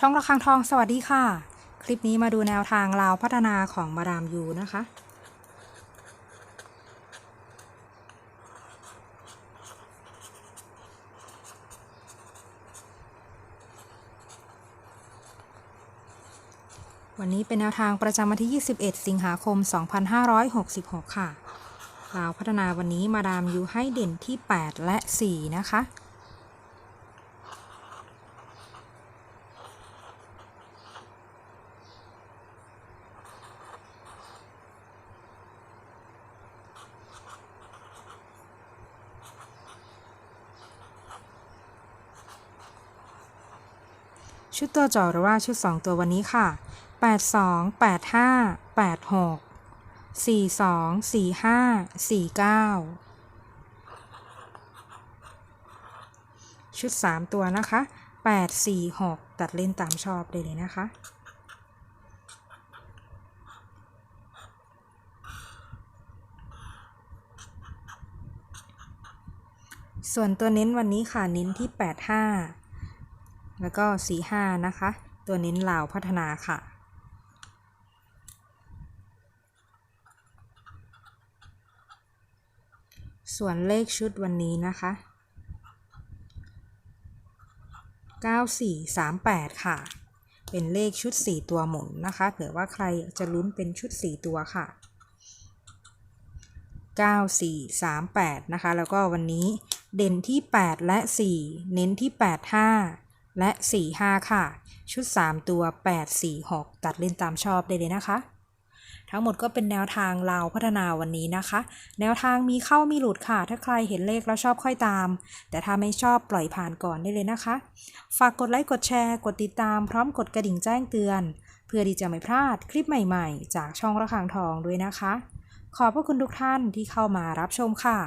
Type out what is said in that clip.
ช่องระฆังทองสวัสดีค่ะ คลิปนี้มาดูแนวทางลาวพัฒนาของมาดามยูนะคะ วันนี้เป็นแนวทางประจำวันที่ 21 สิงหาคม 2566 ค่ะลาวพัฒนาวันนี้มาดามยูให้เด่นที่ 8 และ 4 นะคะ ชุดตัวจ่อหรือว่าชุด 2 ตัววันนี้ค่ะ 82 85 86 42 45 49 ชุด 3 ตัวนะคะ 8 4 6 ตัดเล่นตามชอบได้เลยนะคะส่วนตัวเน้นวันนี้ค่ะ เน้นที่ 85 แล้วก็45นะคะ ตัวเน้นลาวพัฒนาค่ะ ส่วนเลขชุดวันนี้นะคะ 9438 ค่ะ เป็นเลขชุด 4 ตัวหมุนนะคะ เผื่อว่าใครจะลุ้นเป็นชุด 4 ตัวค่ะ 9438 นะคะ แล้วก็วันนี้เด่นที่ 8 และ 4 เน้นที่ 85 และ 45 ค่ะ ชุด 3 ตัว 846 ตัดเล่นตามชอบได้เลยนะคะ ทั้งหมดก็เป็นแนวทางลาพัฒนาวันนี้นะคะ แนวทางมีเข้ามีหลุดค่ะ ถ้าใครเห็นเลขแล้วชอบค่อยตาม แต่ถ้าไม่ชอบปล่อยผ่านก่อนได้เลยนะคะ ฝากกดไลค์กดแชร์ กดติดตามพร้อมกดกระดิ่งแจ้งเตือน เพื่อที่จะไม่พลาดคลิปใหม่ ๆ จากช่องระฆังทองด้วยนะคะ ขอบพระคุณทุกท่านที่เข้ามารับชมค่ะ